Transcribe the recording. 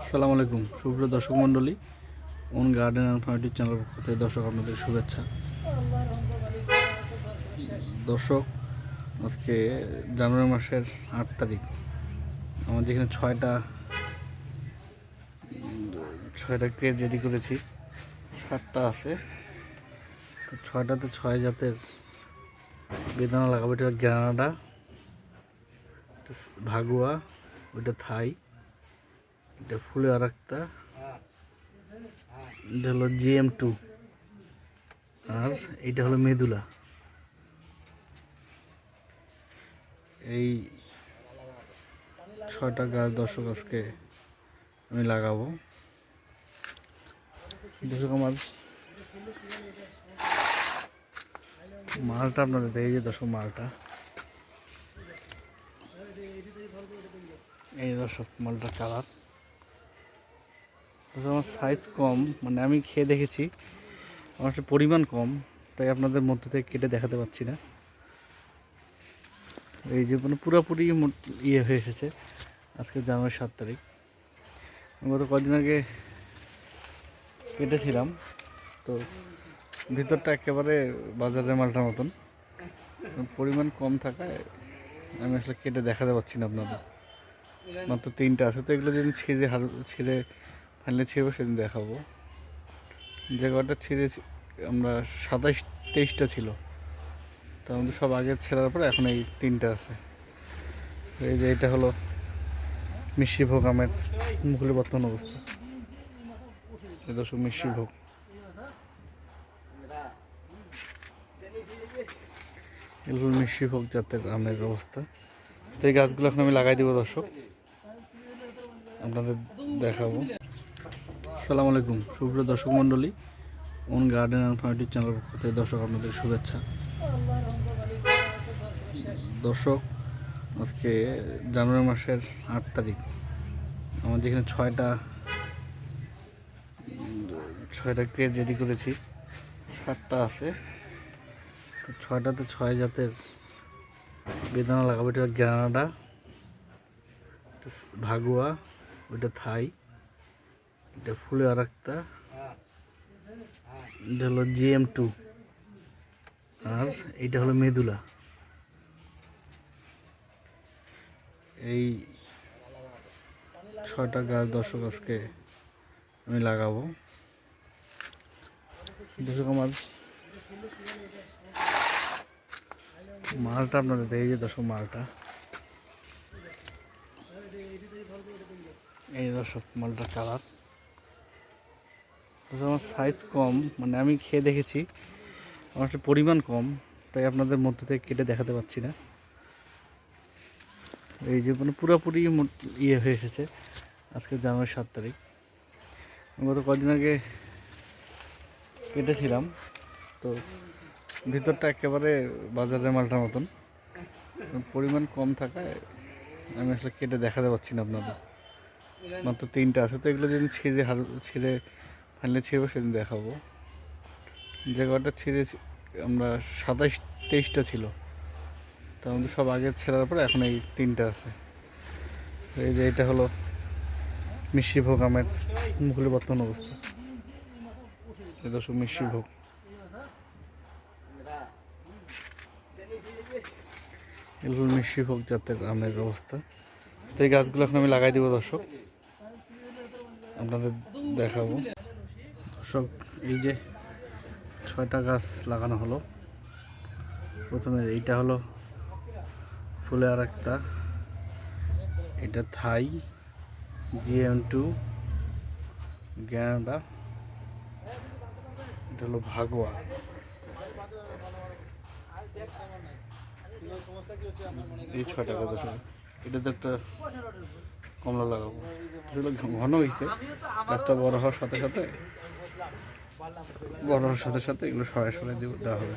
আসসালামু আলাইকুম, সুপ্রিয় দর্শক মণ্ডলী, own garden and farm YouTube channel পক্ষ থেকে দর্শক আপনাদের শুভেচ্ছা। দর্শক, আজকে জানুয়ারি মাসের আট তারিখ। আমার যেখানে ছয়টা ছয়টা ক্রেট রেডি করেছি, সাতটা আছে। তো ছয়টাতে ছয় জাতের বেদানা লাগাবো, এটা গ্রানাডা ভাগুয়া, ওইটা থাই। এটা ফুলে আর একটা এটা হলো জিএম টু আর এইটা হলো মেদুলা এই ছয়টা গাছ দর্শক আজকে আমি লাগাবো। দর্শক আমার মালটা আপনাদের দেখে যে দর্শক মালটা। এই দর্শক মালটা কালার আমার সাইজ কম মানে আমি খেয়ে দেখেছি, আমার একটা পরিমাণ কম, তাই আপনাদের মধ্যে থেকে কেটে দেখাতে পারছি না। এই যে মানে পুরোপুরি ইয়ে হয়ে এসেছে, আজকে জানুয়ারি সাত তারিখ। গত কদিন আগে কেটেছিলাম, তো ভিতরটা একেবারে বাজারের মালটার মতন। পরিমাণ কম থাকায় আমি আসলে কেটে দেখাতে পারছি না আপনাদের। মাত্র তিনটা আছে, তো এগুলো যদি ছিঁড়ে হার ছিঁড়ে ফাইনালি ছিঁড়বো, সেদিন দেখাবো। যে কটা ছিঁড়ে আমরা সাতাইশ, তেইশটা ছিল। তার মধ্যে সব আগে ছেড়ার পরে এখন এই তিনটা আছে। এই যে এটা হলো মিষ্টি ভোগ আমের মুখলে বর্তমান অবস্থা। এই দর্শক মিষ্টি ভোগ। এগুলো মিষ্টি ভোগ জাতের আমের অবস্থা। তো এই গাছগুলো এখন আমি লাগাই দিব দর্শক। আপনাদের দেখাবো। আসসালামু আলাইকুম। সুপ্রিয় দর্শক মণ্ডলী, own garden and farm YouTube channel পক্ষ থেকে দর্শক আপনাদের শুভেচ্ছা। দর্শক, আজকে জানুয়ারি মাসের আট তারিখ। আমার যেখানে ছয়টা ছয়টা ক্রেট রেডি করেছি, সাতটা আছে। তো ছয়টাতে ছয় জাতের বেদানা লাগাবো। এটা গ্রানাডা ভাগুয়া, ওইটা থাই। এটা ফুলে আর একটা এটা হলো জিএম টু আর এইটা হলো মেদুলা। এই ছয়টা গাছ দর্শক আজকে আমি লাগাবো। দর্শক আমার মালটা আপনাদের দেখে যে দর্শক মালটা। এই দর্শক মালটা কালার। আমার সাইজ কম মানে আমি খেয়ে দেখেছি, আমার একটা পরিমাণ কম, তাই আপনাদের মধ্যে থেকে কেটে দেখাতে পারছি না। এই যে মানে পুরোপুরি ইয়ে হয়ে এসেছে, আজকে জানুয়ারি সাত তারিখ। গত কদিন আগে কেটেছিলাম, তো ভিতরটা একেবারে বাজারের মালটার মতন। পরিমাণ কম থাকায় আমি আসলে কেটে দেখাতে পারছি না আপনাদের। মাত্র তিনটা আছে, তো এগুলো যেদিন ছিঁড়ে হার ছিঁড়ে ফাইনালি ছিঁড়বো, সেদিন দেখাবো। যে কটা ছিঁড়ে আমরা সাতাইশ, তেইশটা ছিল। তার মধ্যে সব আগে ছেড়ার পরে এখন এই তিনটা আছে। এই যে এটা হলো মিষ্টি ভোগ আমের মুখলে বর্তমান অবস্থা। এই দর্শক মিষ্টি ভোগ। এগুলো মিষ্টি ভোগ জাতের আমের অবস্থা। তো এই গাছগুলো এখন আমি লাগাই দিব দর্শক। আপনাদের দেখাবো। দর্শক, এই যে ছয়টা গাছ লাগানো হলো। প্রথমে এইটা হলো ফুলে আর একটা। এটা থাই, জিএম টু গ্যানাডা এটা হলো ভাগোয়া। এই ছয়টা কথা শুনে এটাতে একটা কমলা লাগাবো। ঘন হয়েছে গাছটা বড় হওয়ার সাথে সাথে গরমের সাথে সাথে এগুলো সরাই সরাই দেওয়া হবে।